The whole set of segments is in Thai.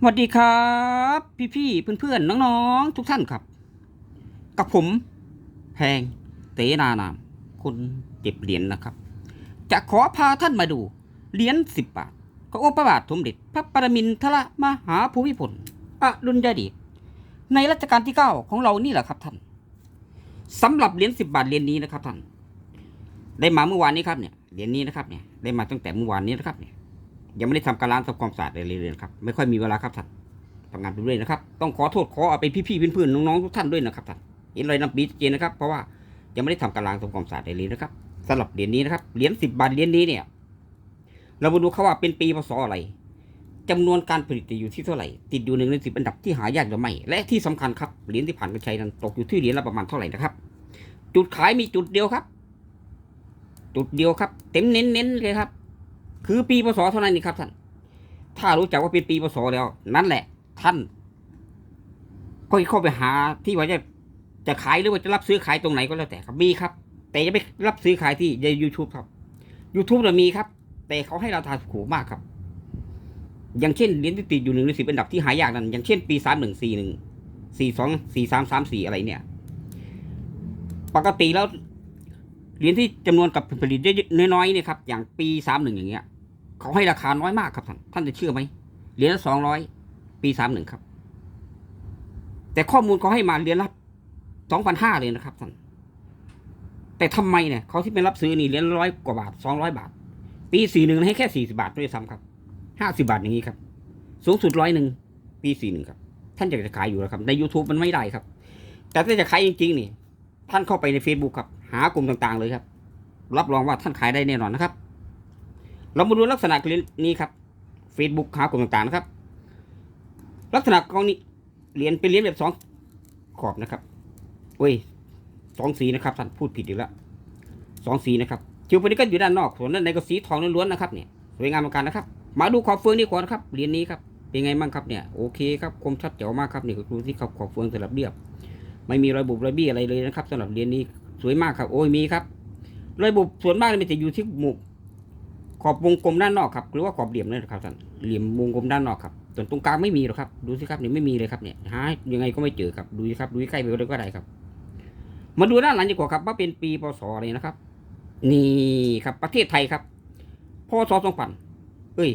สวัสดีครับ พี่ๆเพื่อนๆน้องๆ ทุกท่านครับ กับผมแพงเตนานาม คนเก็บเหรียญนะครับ จะขอพาท่านมาดู เหรียญสิบบาทขององค์พระบาทสมเด็จพระปรมินทรมหาภูมิพลอดุลยเดชในรัชกาลที่เก้าของเรานี่แหละครับท่านสำหรับเหรียญสิบบาทเหรียญนี้นะครับท่าน ได้มาเมื่อวานนี้ครับเนี่ยเหรียญนี้นะครับเนี่ยได้มาตั้งแต่เมื่อวานนี้นะครับเนี่ย ยังไม่ได้ทำการล้างทำความสะอาดอะไรเลยนะครับ ไม่ค่อยมีเวลาครับท่านทำงานไปเรื่อยนะครับ ต้องขอโทษขอเอาไปพี่ๆเพื่อนๆน้องๆทุกท่านด้วยนะครับท่านเห็นรอยน้ำปีดเจนนะครับ เพราะว่ายังไม่ได้ทำการล้างทำความสะอาดอะไรเลยนะครับสำหรับเหรียญนี้นะครับเหรียญสิบบาทเหรียญนี้เนี่ย เรามาดูเขาว่าเป็นปีพศอะไรจำนวนการผลิตอยู่ที่เท่าไหร่ ติดอยู่หนึ่งในสิบอันดับที่หายากหรือไม่ และที่สำคัญครับเหรียญที่ผ่านการใช้นั้นตกอยู่ที่เหรียญละประมาณเท่าไหร่นะครับ จุดขายมีจุดเดียวครับ จุดเดียวครับ เต็มเน้นๆเลยครับ คือปีพศเท่านั้นนี่ครับท่าน ถ้ารู้จักว่าเป็นปีพศแล้ว นั่นแหละ ท่าน ก็เข้าไปหาที่ว่าจะจะขายหรือว่าจะรับซื้อขายตรงไหนก็แล้วแต่ครับมีครับ แต่จะไปรับซื้อขายที่ในยูทูบครับ YouTube เรามีครับ แต่เขาให้เราทานถูกมากครับ อย่างเช่นเหรียญที่ติดอยู่หนึ่งในสิบอันดับที่หายากนั้น อย่างเช่น ปีสามหนึ่งสี่หนึ่งสี่สองสี่สามสามสี่อะไรเนี่ย ปกติแล้วเหรียญที่จำนวนกับผลิตเยอะๆน้อยๆเนี่ยครับ อย่างปีสามหนึ่งอย่างเงี้ย เขาให้ราคาน้อยมากครับท่าน ท่านจะเชื่อไหมเหรียญละสองร้อยปีสามหนึ่งครับ แต่ข้อมูลเขาให้มาเหรียญละสองพันห้าเลยนะครับท่าน แต่ทำไมเนี่ยเขาที่เป็นรับซื้อนี่เหรียญร้อยกว่าบาทสองร้อยบาท ปีสี่หนึ่งให้แค่สี่สิบาทด้วยซ้ำครับห้าสิบาทอย่างนี้ครับ สูงสุดร้อยหนึ่งปีสี่หนึ่งครับ ท่านอยากจะขายอยู่แล้วครับ ใน YouTube มันไม่ได้ครับ แต่ถ้าจะขายจริงๆนี่ ท่านเข้าไปใน Facebook ครับ หากลุ่มต่างๆเลยครับ รับรองว่าท่านขายได้แน่นอนนะครับ เรามาดูลักษณะเหรียญนี้ครับ Facebook หากลุ่มต่างๆนะครับ ลักษณะของนี้เหรียญเป็นเหรียญแบบสองขอบนะครับเว้ยสองสีนะครับท่านพูดผิดอีกแล้วสองสีนะครับคิวปนี้ก็อยู่ด้านนอกส่วนด้านในก็สีทองล้วนๆนะครับเนี่ยสวยงามเหมือนกันนะครับ มาดูขอบเฟืองนี่ก่อนะครับเหรียญนี้ครับเป็นไงบ้างครับเนี่ยโอเคครับคมชัดเจ๋วมากครับนี่ดูที่ขอบขอบเฟืองสลับเรียบ ไม่มีรอยบุบรอยบี้อะไรเลยนะครับสำหรับเหรียญนี้สวยมากครับ โอ้ยมีครับรอยบุบส่วนมากมันจะอยู่ที่หมุก ขอบวงกลมด้านนอกครับหรือว่าขอบเหลี่ยมนั่แหละครับท่านเหลี่ยมวงกลมด้านนอกครับส่วนตรงกลางไม่มีหรอกครับ ดูสิครับนี่ไม่มีเลยครับเนี่ยหายังไงก็ไม่เจอครับดูสิครับดูใกล้ไปเลยก็ได้ครับ มาดูด้านหลังดีกว่าครับ ว่าเป็นปีพศอะไรนะครับ นี่ครับประเทศไทยครับพศสองพันเอ้ย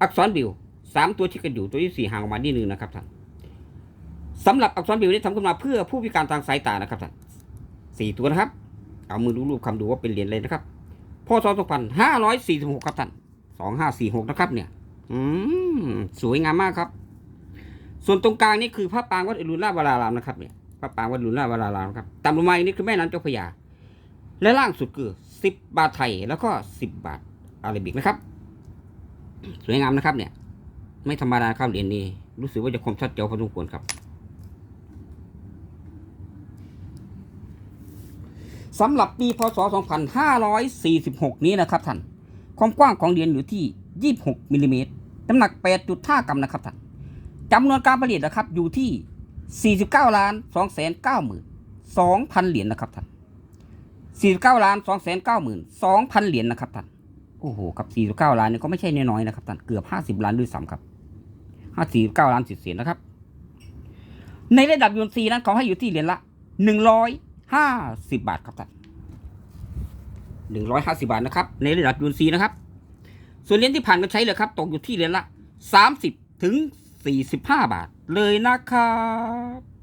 อักษรบิวสามตัวที่กันอยู่ตัวที่สี่ห่างออกมานิดนึงนะครับท่านสำหรับอักษรบิวนี้ทำขึ้นมาเพื่อผู้พิการทางสายตานะครับท่านสี่ตัวนะครับ เอามือดูรูปคำดูว่าเป็นเหรียญเลยนะครับ พศ2546 ครับท่าน 2546 นะครับเนี่ย อืม สวยงามมากครับ ส่วนตรงกลางนี่คือพระปรางวัดอรุณราชวรารามนะครับเนี่ย พระปรางวัดอรุณราชวรารามครับ ตามลงมาอีกนี่คือแม่น้ำเจ้าพระยา และล่างสุดคือ 10 บาทไทยแล้วก็ 10 บาทอาราบิกนะครับ สวยงามนะครับเนี่ย ไม่ธรรมดาครับเหรียญนี้ รู้สึกว่าจะคมชัดเจ๋วพอสมควรครับ สำหรับปีพศ 2546 นี้นะครับท่าน ความกว้างของเหรียญอยู่ที่ 26มิลลิเมตรน้ำหนัก 8.5 กรัมนะครับท่านจำนวนการผลิตนะครับอยู่ที่ 49ล้าน2 9 2 0 0 0 เหรียญนะครับท่าน 49ล้าน2 9 2 0 0 0 เหรียญนะครับท่าน โอ้โหครับ 49 ล้านนี่ก็ไม่ใช่น้อยๆนะครับท่าน เกือบ 50 ล้านด้วยซ้ำครับ 54.9 ล้านสิเสียนะครับ ในระดับยูนซีนั้นเขาให้อยู่ที่เหรียญละ 100 ห้าสิบบาทครับท่านหนึ่งร้อยห้าสิบาทนะครับ ในระดับยูนซีนะครับ ส่วนเหรียญที่ผ่านกาใช้เลยครับ ตกอยู่ที่เหรียญละสามสิบถึงสี่สิบห้าบาทเลยนะครับ